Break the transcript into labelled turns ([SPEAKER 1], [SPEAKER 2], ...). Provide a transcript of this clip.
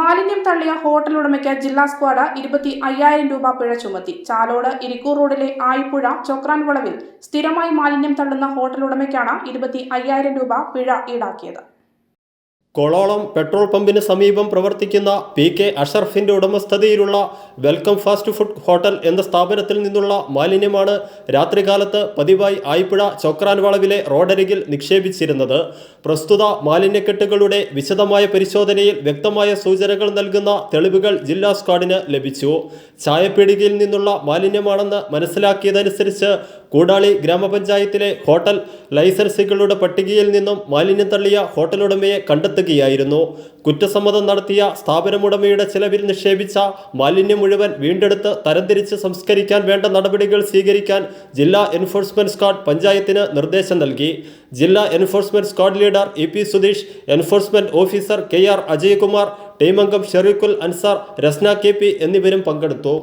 [SPEAKER 1] മാലിന്യം തള്ളിയ ഹോട്ടൽ ഉടമയ്ക്ക് ജില്ലാ സ്ക്വാഡ് ഇരുപത്തി അയ്യായിരം രൂപ പിഴ ചുമത്തി. ചാലോട് ഇരിക്കൂർ റോഡിലെ ആയിപ്പുഴ ചൊക്രാൻ വളവിൽ സ്ഥിരമായി മാലിന്യം തള്ളുന്ന ഹോട്ടൽ ഉടമയ്ക്കാണ് ഇരുപത്തി അയ്യായിരം രൂപ പിഴ ഈടാക്കിയത്.
[SPEAKER 2] കൊളോളം പെട്രോൾ പമ്പിന് സമീപം പ്രവർത്തിക്കുന്ന പി കെ അഷറഫിന്റെ ഉടമസ്ഥതയിലുള്ള വെൽക്കം ഫാസ്റ്റ് ഫുഡ് ഹോട്ടൽ എന്ന സ്ഥാപനത്തിൽ നിന്നുള്ള മാലിന്യമാണ് രാത്രികാലത്ത് പതിവായി ആയിപ്പുഴ ചോക്രാൻ വളവിലെ റോഡരികിൽ നിക്ഷേപിച്ചിരുന്നത്. പ്രസ്തുത മാലിന്യക്കെട്ടുകളുടെ വിശദമായ പരിശോധനയിൽ വ്യക്തമായ സൂചനകൾ നൽകുന്ന തെളിവുകൾ ജില്ലാ സ്ക്വാഡിന് ലഭിച്ചു. ചായപ്പീടികയിൽ നിന്നുള്ള മാലിന്യമാണെന്ന് മനസ്സിലാക്കിയതനുസരിച്ച് കൂടാളി ഗ്രാമപഞ്ചായത്തിലെ ഹോട്ടൽ ലൈസൻസുകളുടെ പട്ടികയിൽ നിന്നും മാലിന്യം തള്ളിയ ഹോട്ടൽ ഉടമയെ കണ്ടെത്തുകയായിരുന്നു. കുറ്റസമ്മതം നടത്തിയ സ്ഥാപനമുടമയുടെ ചെലവിൽ നിക്ഷേപിച്ച മാലിന്യം മുഴുവൻ വീണ്ടെടുത്ത് തരംതിരിച്ച് സംസ്കരിക്കാൻ വേണ്ട നടപടികൾ സ്വീകരിക്കാൻ ജില്ലാ എൻഫോഴ്സ്മെന്റ് സ്ക്വാഡ് പഞ്ചായത്തിന് നിർദ്ദേശം നൽകി. ജില്ലാ enforcement squad leader E P Sudheesh enforcement officer K R Ajaykumar ടീമംഗം Shereekhul Ansar Rasna K P എന്നിവരും പങ്കെടുത്തു.